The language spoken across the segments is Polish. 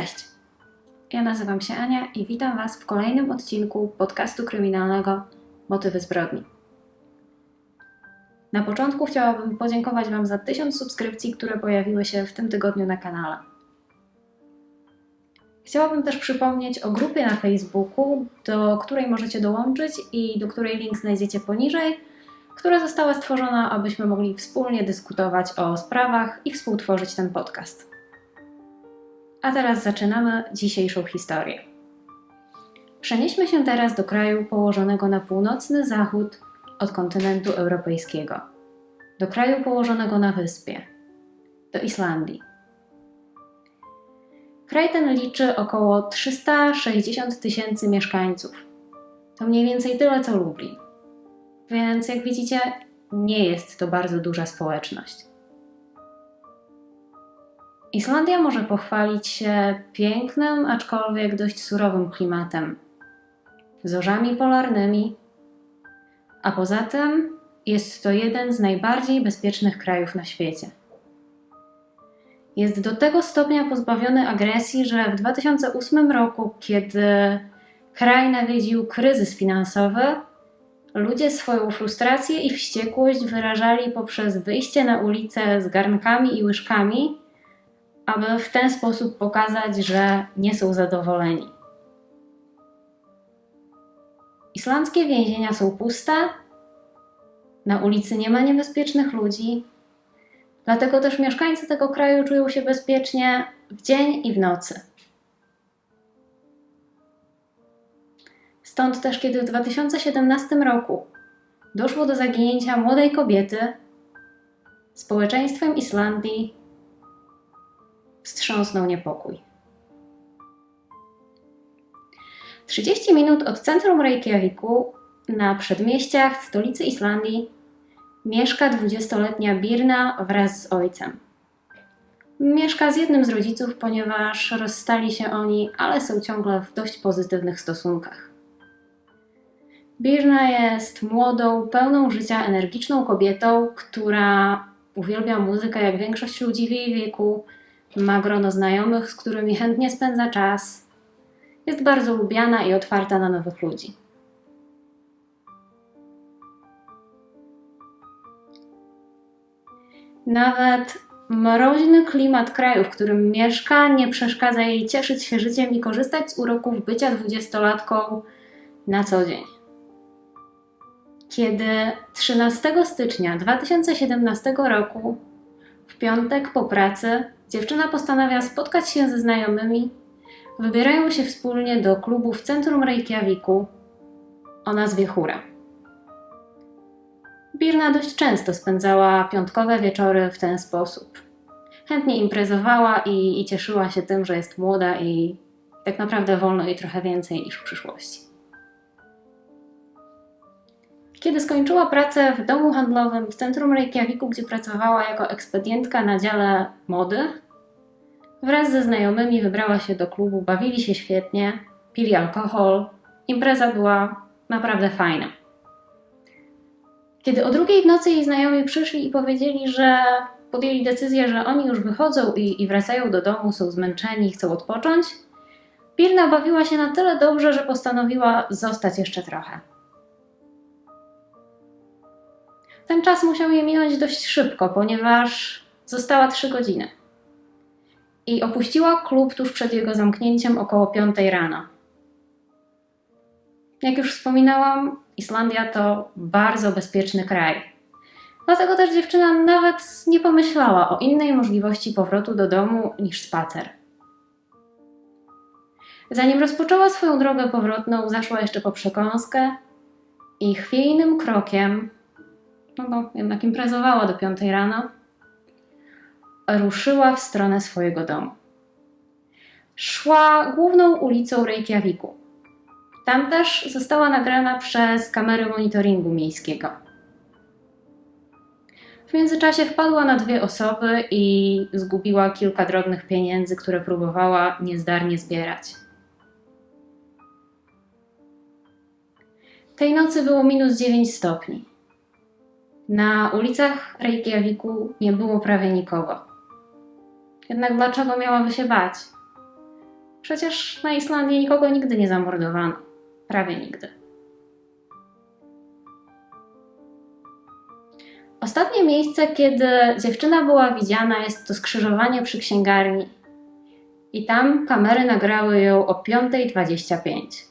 Cześć! Ja nazywam się Ania i witam Was w kolejnym odcinku podcastu kryminalnego Motywy zbrodni. Na początku chciałabym podziękować Wam za tysiąc subskrypcji, które pojawiły się w tym tygodniu na kanale. Chciałabym też przypomnieć o grupie na Facebooku, do której możecie dołączyć i do której link znajdziecie poniżej, która została stworzona, abyśmy mogli wspólnie dyskutować o sprawach i współtworzyć ten podcast. A teraz zaczynamy dzisiejszą historię. Przenieśmy się teraz do kraju położonego na północny zachód od kontynentu europejskiego, do kraju położonego na wyspie, do Islandii. Kraj ten liczy około 360 tysięcy mieszkańców. To mniej więcej tyle co Lublin. Więc jak widzicie, nie jest to bardzo duża społeczność. Islandia może pochwalić się pięknym, aczkolwiek dość surowym klimatem, zorzami polarnymi, a poza tym jest to jeden z najbardziej bezpiecznych krajów na świecie. Jest do tego stopnia pozbawiony agresji, że w 2008 roku, kiedy kraj nawiedził kryzys finansowy, ludzie swoją frustrację i wściekłość wyrażali poprzez wyjście na ulicę z garnkami i łyżkami aby w ten sposób pokazać, że nie są zadowoleni. Islandzkie więzienia są puste, na ulicy nie ma niebezpiecznych ludzi, dlatego też mieszkańcy tego kraju czują się bezpiecznie w dzień i w nocy. Stąd też, kiedy w 2017 roku doszło do zaginięcia młodej kobiety, społeczeństwem Islandii wstrząsnął niepokój. 30 minut od centrum Reykjaviku, na przedmieściach stolicy Islandii, mieszka 20-letnia Birna wraz z ojcem. Mieszka z jednym z rodziców, ponieważ rozstali się oni, ale są ciągle w dość pozytywnych stosunkach. Birna jest młodą, pełną życia, energiczną kobietą, która uwielbia muzykę jak większość ludzi w jej wieku, ma grono znajomych, z którymi chętnie spędza czas. Jest bardzo lubiana i otwarta na nowych ludzi. Nawet mroźny klimat kraju, w którym mieszka, nie przeszkadza jej cieszyć się życiem i korzystać z uroków bycia dwudziestolatką na co dzień. Kiedy 13 stycznia 2017 roku, w piątek po pracy, Dziewczyna postanawia spotkać się ze znajomymi. Wybierają się wspólnie do klubu w centrum Reykjaviku o nazwie Hura. Birna dość często spędzała piątkowe wieczory w ten sposób. Chętnie imprezowała i, i cieszyła się tym, że jest młoda i tak naprawdę wolno jej trochę więcej niż w przyszłości. Kiedy skończyła pracę w domu handlowym w centrum Reykjaviku, gdzie pracowała jako ekspedientka na dziale mody, wraz ze znajomymi wybrała się do klubu, bawili się świetnie, pili alkohol. Impreza była naprawdę fajna. Kiedy o drugiej w nocy jej znajomi przyszli i powiedzieli, że podjęli decyzję, że oni już wychodzą i, i wracają do domu, są zmęczeni, chcą odpocząć, Birna bawiła się na tyle dobrze, że postanowiła zostać jeszcze trochę. Ten czas musiał jej minąć dość szybko, ponieważ została trzy godziny. I opuściła klub tuż przed jego zamknięciem około 5 rano. Jak już wspominałam, Islandia to bardzo bezpieczny kraj. Dlatego też dziewczyna nawet nie pomyślała o innej możliwości powrotu do domu niż spacer. Zanim rozpoczęła swoją drogę powrotną, zaszła jeszcze po przekąskę i chwiejnym krokiem no jednak imprezowała do piątej rano, ruszyła w stronę swojego domu. Szła główną ulicą Reykjaviku. Tam też została nagrana przez kamery monitoringu miejskiego. W międzyczasie wpadła na dwie osoby i zgubiła kilka drobnych pieniędzy, które próbowała niezdarnie zbierać. Tej nocy było minus 9 stopni. Na ulicach Reykjaviku nie było prawie nikogo. Jednak dlaczego miałaby się bać? Przecież na Islandii nikogo nigdy nie zamordowano. Prawie nigdy. Ostatnie miejsce, kiedy dziewczyna była widziana, jest to skrzyżowanie przy księgarni. I tam kamery nagrały ją o 5.25.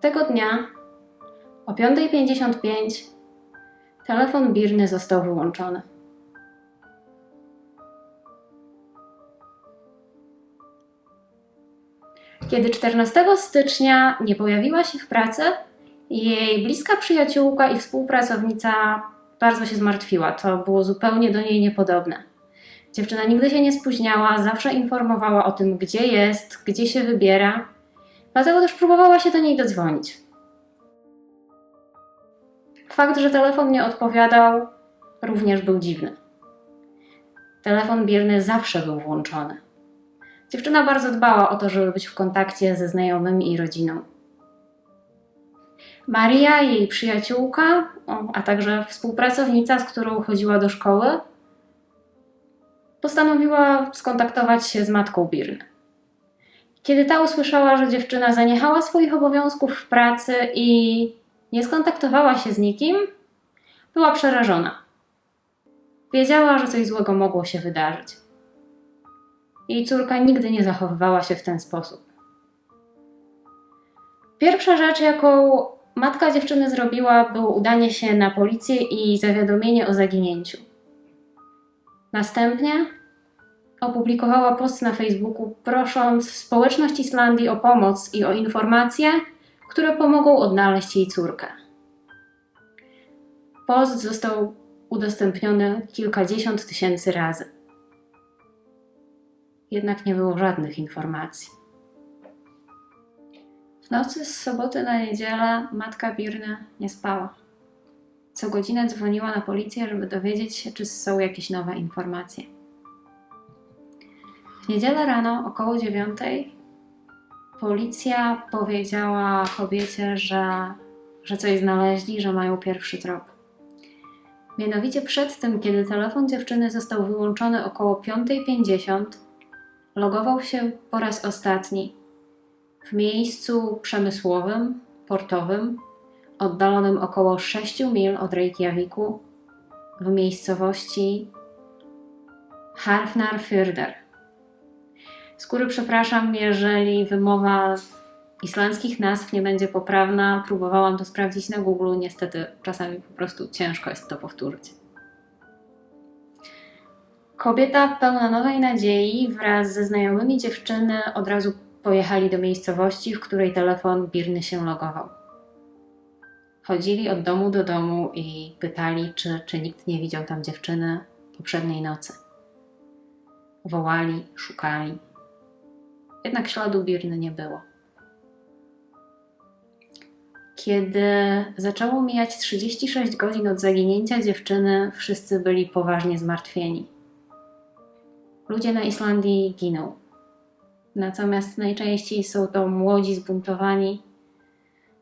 Tego dnia o 5.55 telefon Birny został wyłączony. Kiedy 14 stycznia nie pojawiła się w pracy, jej bliska przyjaciółka i współpracownica bardzo się zmartwiła. To było zupełnie do niej niepodobne. Dziewczyna nigdy się nie spóźniała, zawsze informowała o tym, gdzie jest, gdzie się wybiera, dlatego też próbowała się do niej dodzwonić. Fakt, że telefon nie odpowiadał, również był dziwny. Telefon bierny zawsze był włączony. Dziewczyna bardzo dbała o to, żeby być w kontakcie ze znajomymi i rodziną. Maria, jej przyjaciółka, a także współpracownica, z którą chodziła do szkoły, postanowiła skontaktować się z matką Birny. Kiedy ta usłyszała, że dziewczyna zaniechała swoich obowiązków w pracy i nie skontaktowała się z nikim, była przerażona. Wiedziała, że coś złego mogło się wydarzyć. Jej córka nigdy nie zachowywała się w ten sposób. Pierwsza rzecz, jaką matka dziewczyny zrobiła, było udanie się na policję i zawiadomienie o zaginięciu. Następnie opublikowała post na Facebooku, prosząc społeczność Islandii o pomoc i o informacje, które pomogą odnaleźć jej córkę. Post został udostępniony kilkadziesiąt tysięcy razy. Jednak nie było żadnych informacji. W nocy z soboty na niedzielę matka Birny nie spała. Co godzinę dzwoniła na policję, żeby dowiedzieć się, czy są jakieś nowe informacje. W niedzielę rano, około dziewiątej, policja powiedziała kobiecie, że, że coś znaleźli, że mają pierwszy trop. Mianowicie przed tym, kiedy telefon dziewczyny został wyłączony około 5.50, logował się po raz ostatni w miejscu przemysłowym, portowym, oddalonym około 6 mil od Reykjaviku, w miejscowości Harfnarfjörður. Z góry przepraszam, jeżeli wymowa islandzkich nazw nie będzie poprawna. Próbowałam to sprawdzić na Google, niestety czasami po prostu ciężko jest to powtórzyć. Kobieta pełna nowej nadziei wraz ze znajomymi dziewczyny od razu pojechali do miejscowości, w której telefon Birny się logował. Chodzili od domu do domu i pytali, czy, czy nikt nie widział tam dziewczyny poprzedniej nocy. Wołali, szukali. Jednak śladu Birny nie było. Kiedy zaczęło mijać 36 godzin od zaginięcia dziewczyny, wszyscy byli poważnie zmartwieni. Ludzie na Islandii giną. Natomiast najczęściej są to młodzi, zbuntowani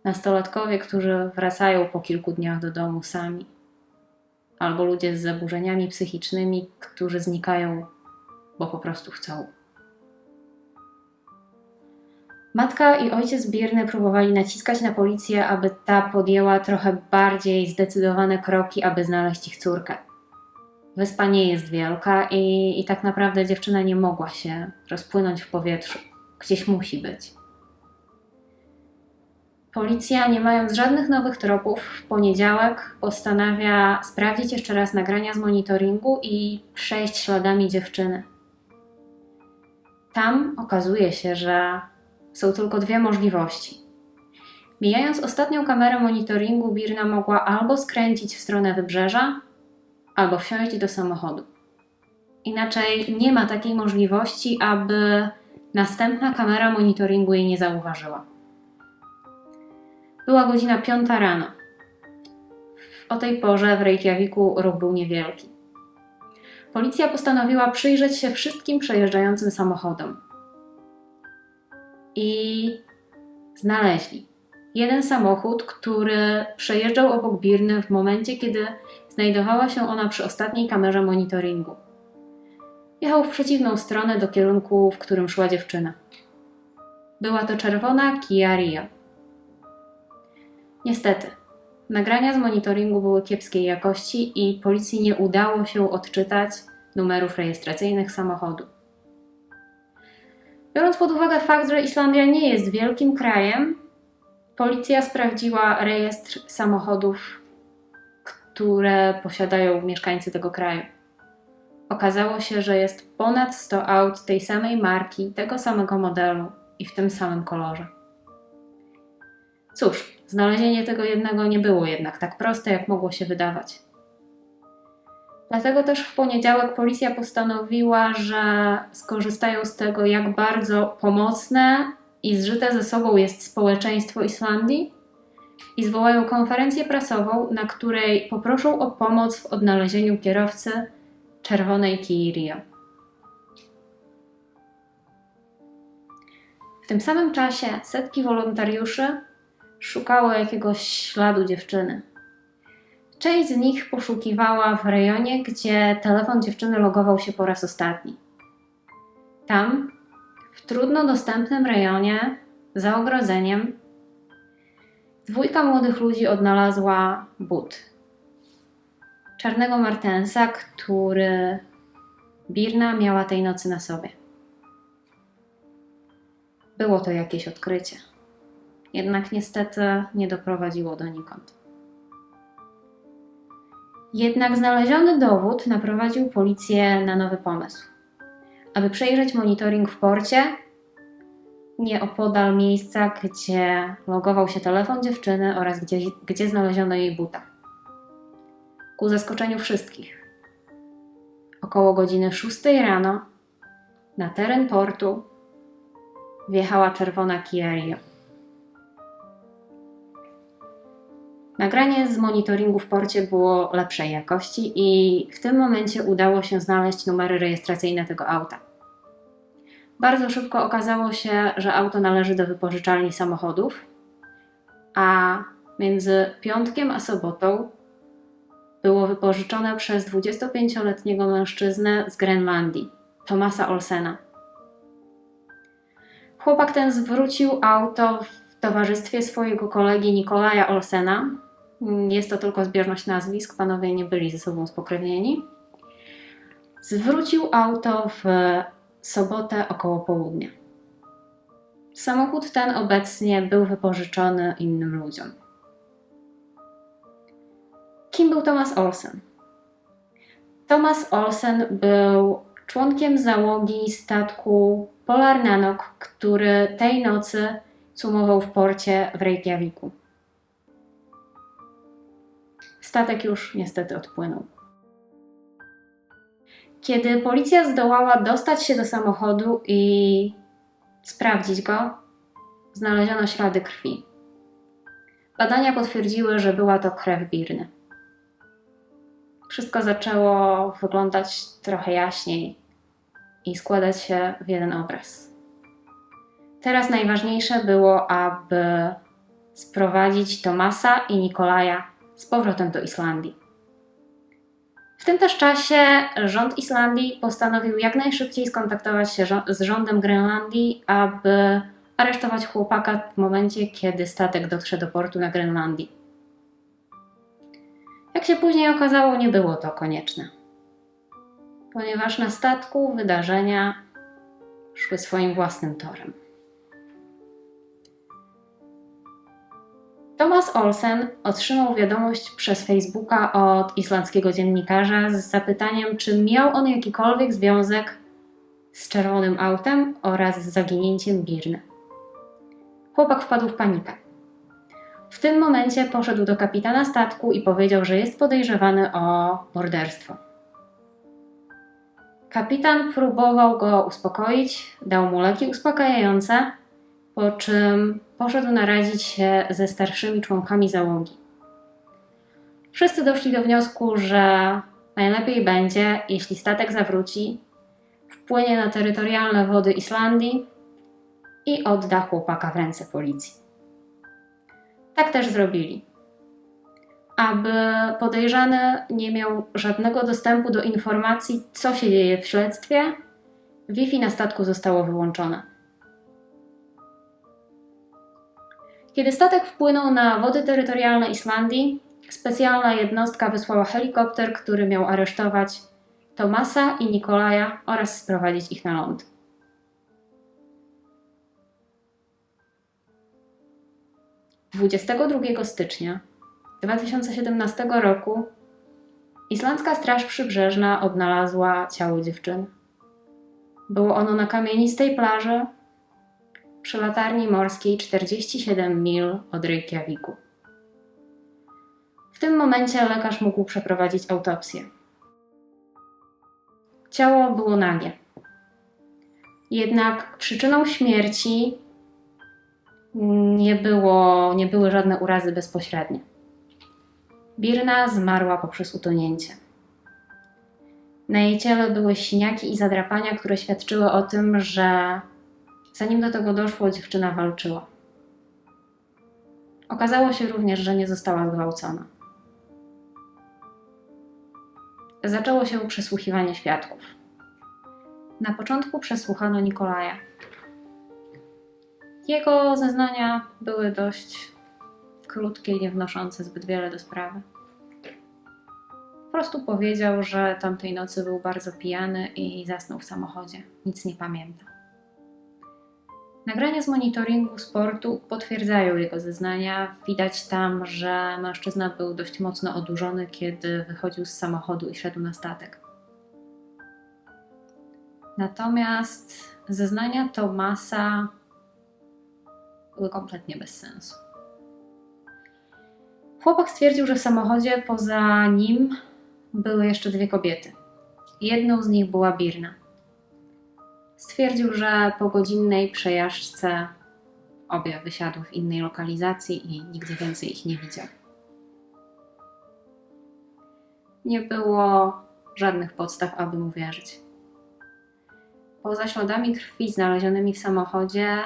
nastolatkowie, którzy wracają po kilku dniach do domu sami. Albo ludzie z zaburzeniami psychicznymi, którzy znikają, bo po prostu chcą. Matka i ojciec Birny próbowali naciskać na policję, aby ta podjęła trochę bardziej zdecydowane kroki, aby znaleźć ich córkę. Wyspa nie jest wielka i, i tak naprawdę dziewczyna nie mogła się rozpłynąć w powietrzu. Gdzieś musi być. Policja, nie mając żadnych nowych tropów, w poniedziałek postanawia sprawdzić jeszcze raz nagrania z monitoringu i przejść śladami dziewczyny. Tam okazuje się, że są tylko dwie możliwości. Mijając ostatnią kamerę monitoringu, Birna mogła albo skręcić w stronę wybrzeża, albo wsiąść do samochodu. Inaczej nie ma takiej możliwości, aby następna kamera monitoringu jej nie zauważyła. Była godzina piąta rano. O tej porze w Reykjaviku ruch był niewielki. Policja postanowiła przyjrzeć się wszystkim przejeżdżającym samochodom. I znaleźli jeden samochód, który przejeżdżał obok Birny w momencie, kiedy znajdowała się ona przy ostatniej kamerze monitoringu. jechał w przeciwną stronę do kierunku, w którym szła dziewczyna. Była to czerwona Kia Rio. Niestety, nagrania z monitoringu były kiepskiej jakości i policji nie udało się odczytać numerów rejestracyjnych samochodu. Biorąc pod uwagę fakt, że Islandia nie jest wielkim krajem, policja sprawdziła rejestr samochodów, które posiadają mieszkańcy tego kraju. Okazało się, że jest ponad 100 aut tej samej marki, tego samego modelu i w tym samym kolorze. Cóż, znalezienie tego jednego nie było jednak tak proste, jak mogło się wydawać. Dlatego też w poniedziałek policja postanowiła, że skorzystają z tego, jak bardzo pomocne i zżyte ze sobą jest społeczeństwo Islandii i zwołają konferencję prasową, na której poproszą o pomoc w odnalezieniu kierowcy czerwonej Kii. W tym samym czasie setki wolontariuszy szukało jakiegoś śladu dziewczyny. Część z nich poszukiwała w rejonie, gdzie telefon dziewczyny logował się po raz ostatni. Tam, w trudno dostępnym rejonie, za ogrodzeniem, dwójka młodych ludzi odnalazła but. Czarnego martensa, który Birna miała tej nocy na sobie. Było to jakieś odkrycie. Jednak niestety nie doprowadziło donikąd. Jednak znaleziony dowód naprowadził policję na nowy pomysł. Aby przejrzeć monitoring w porcie, nieopodal miejsca, gdzie logował się telefon dziewczyny oraz gdzie, gdzie znaleziono jej buta. Ku zaskoczeniu wszystkich. Około godziny 6 rano na teren portu wjechała czerwona Kia Rio. Nagranie z monitoringu w porcie było lepszej jakości i w tym momencie udało się znaleźć numery rejestracyjne tego auta. Bardzo szybko okazało się, że auto należy do wypożyczalni samochodów, a między piątkiem a sobotą było wypożyczone przez 25-letniego mężczyznę z Grenlandii, Tomasa Olsena. Chłopak ten zwrócił auto w towarzystwie swojego kolegi Nikolaja Olsena. Jest to tylko zbieżność nazwisk, panowie nie byli ze sobą spokrewnieni. Zwrócił auto w sobotę około południa. Samochód ten obecnie był wypożyczony innym ludziom. Kim był Thomas Olsen? Thomas Olsen był członkiem załogi statku Polar Nanok, który tej nocy cumował w porcie w Reykjaviku. Statek już niestety odpłynął. Kiedy policja zdołała dostać się do samochodu i sprawdzić go, znaleziono ślady krwi. Badania potwierdziły, że była to krew Birny. Wszystko zaczęło wyglądać trochę jaśniej i składać się w jeden obraz. Teraz najważniejsze było, aby sprowadzić Tomasa i Nikolaja z powrotem do Islandii. W tym też czasie rząd Islandii postanowił jak najszybciej skontaktować się z rządem Grenlandii, aby aresztować chłopaka w momencie, kiedy statek dotrze do portu na Grenlandii. Jak się później okazało, nie było to konieczne, ponieważ na statku wydarzenia szły swoim własnym torem. Thomas Olsen otrzymał wiadomość przez Facebooka od islandzkiego dziennikarza z zapytaniem, czy miał on jakikolwiek związek z czerwonym autem oraz z zaginięciem Birny. Chłopak wpadł w panikę. W tym momencie poszedł do kapitana statku i powiedział, że jest podejrzewany o morderstwo. Kapitan próbował go uspokoić, dał mu leki uspokajające, po czym poszedł naradzić się ze starszymi członkami załogi. Wszyscy doszli do wniosku, że najlepiej będzie, jeśli statek zawróci, wpłynie na terytorialne wody Islandii i odda chłopaka w ręce policji. Tak też zrobili. aby podejrzany nie miał żadnego dostępu do informacji, co się dzieje w śledztwie, Wi-Fi na statku zostało wyłączone. Kiedy statek wpłynął na wody terytorialne Islandii, specjalna jednostka wysłała helikopter, który miał aresztować Tomasa i Nikolaja oraz sprowadzić ich na ląd. Dwudziestego drugiego stycznia 2017 roku Islandzka Straż Przybrzeżna odnalazła ciało dziewczyny. Było ono na kamienistej plaży przy latarni morskiej 47 mil od Reykjaviku. W tym momencie lekarz mógł przeprowadzić autopsję. Ciało było nagie. Jednak przyczyną śmierci nie, było, nie były żadne urazy bezpośrednie. Birna zmarła poprzez utonięcie. Na jej ciele były siniaki i zadrapania, które świadczyły o tym, że zanim do tego doszło, dziewczyna walczyła. Okazało się również, że nie została zgwałcona. Zaczęło się przesłuchiwanie świadków. Na początku przesłuchano Nikolaja. Jego zeznania były dość krótkie i nie wnoszące zbyt wiele do sprawy. Po prostu powiedział, że tamtej nocy był bardzo pijany i zasnął w samochodzie. Nic nie pamięta. Nagrania z monitoringu sportu potwierdzają jego zeznania. Widać tam, że mężczyzna był dość mocno odurzony, kiedy wychodził z samochodu i szedł na statek. Natomiast zeznania Tomasa były kompletnie bez sensu. Chłopak stwierdził, że w samochodzie poza nim były jeszcze dwie kobiety. Jedną z nich była Birna. Stwierdził, że po godzinnej przejażdżce obie wysiadły w innej lokalizacji i nigdy więcej ich nie widział. Nie było żadnych podstaw, aby mu wierzyć. Poza śladami krwi znalezionymi w samochodzie,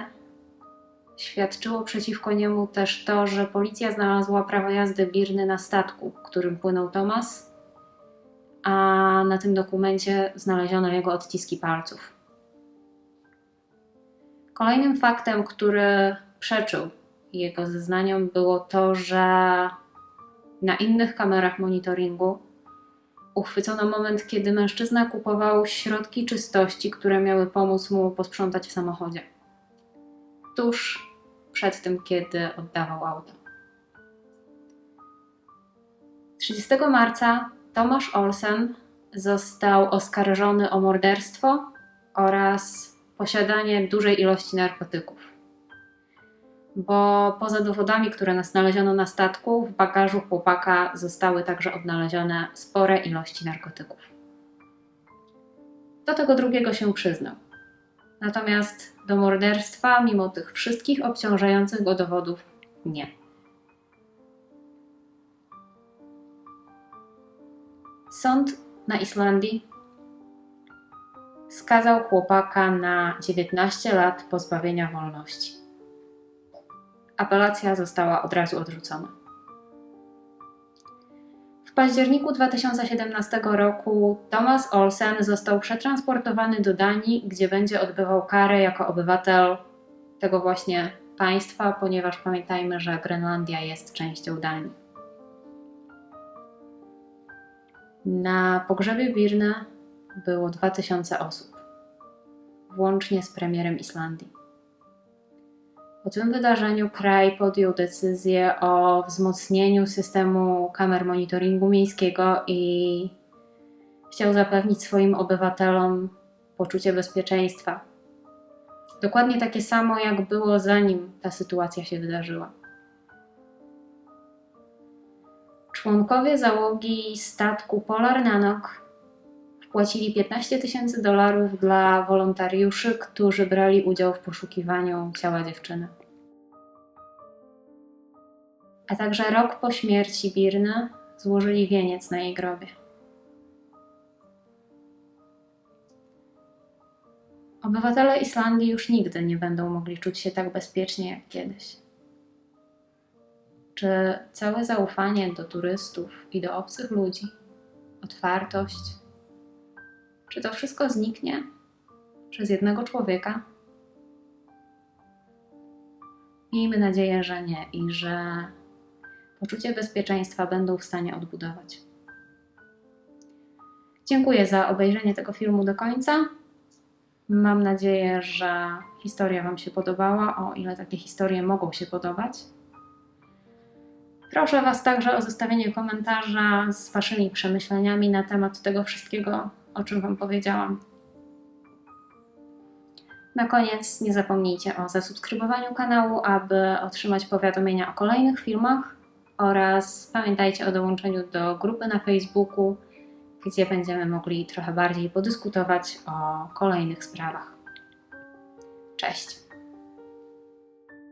świadczyło przeciwko niemu też to, że policja znalazła prawo jazdy Birny na statku, którym płynął Thomas, a na tym dokumencie znaleziono jego odciski palców. Kolejnym faktem, który przeczył jego zeznaniom, było to, że na innych kamerach monitoringu uchwycono moment, kiedy mężczyzna kupował środki czystości, które miały pomóc mu posprzątać w samochodzie. Tuż przed tym, kiedy oddawał auto. 30 marca Tomasz Olsen został oskarżony o morderstwo oraz posiadanie dużej ilości narkotyków. Bo poza dowodami, które znaleziono na statku, w bagażu chłopaka zostały także odnalezione spore ilości narkotyków. Do tego drugiego się przyznał. Natomiast do morderstwa, mimo tych wszystkich obciążających go dowodów, nie. Sąd na Islandii skazał chłopaka na 19 lat pozbawienia wolności. Apelacja została od razu odrzucona. W październiku 2017 roku Thomas Olsen został przetransportowany do Danii, gdzie będzie odbywał karę jako obywatel tego właśnie państwa, ponieważ pamiętajmy, że Grenlandia jest częścią Danii. Na pogrzebie Birny było 2000 osób, włącznie z premierem Islandii. Po tym wydarzeniu kraj podjął decyzję o wzmocnieniu systemu kamer monitoringu miejskiego i chciał zapewnić swoim obywatelom poczucie bezpieczeństwa. Dokładnie takie samo, jak było zanim ta sytuacja się wydarzyła. Członkowie załogi statku Polar Nanok Płacili 15 tysięcy dolarów dla wolontariuszy, którzy brali udział w poszukiwaniu ciała dziewczyny. A także rok po śmierci Birny złożyli wieniec na jej grobie. Obywatele Islandii już nigdy nie będą mogli czuć się tak bezpiecznie jak kiedyś. Czy całe zaufanie do turystów i do obcych ludzi, otwartość, czy to wszystko zniknie przez jednego człowieka? Miejmy nadzieję, że nie i że poczucie bezpieczeństwa będą w stanie odbudować. Dziękuję za obejrzenie tego filmu do końca. Mam nadzieję, że historia Wam się podobała, o ile takie historie mogą się podobać. Proszę Was także o zostawienie komentarza z Waszymi przemyśleniami na temat tego wszystkiego, o czym Wam powiedziałam. Na koniec nie zapomnijcie o zasubskrybowaniu kanału, aby otrzymać powiadomienia o kolejnych filmach oraz pamiętajcie o dołączeniu do grupy na Facebooku, gdzie będziemy mogli trochę bardziej podyskutować o kolejnych sprawach. Cześć!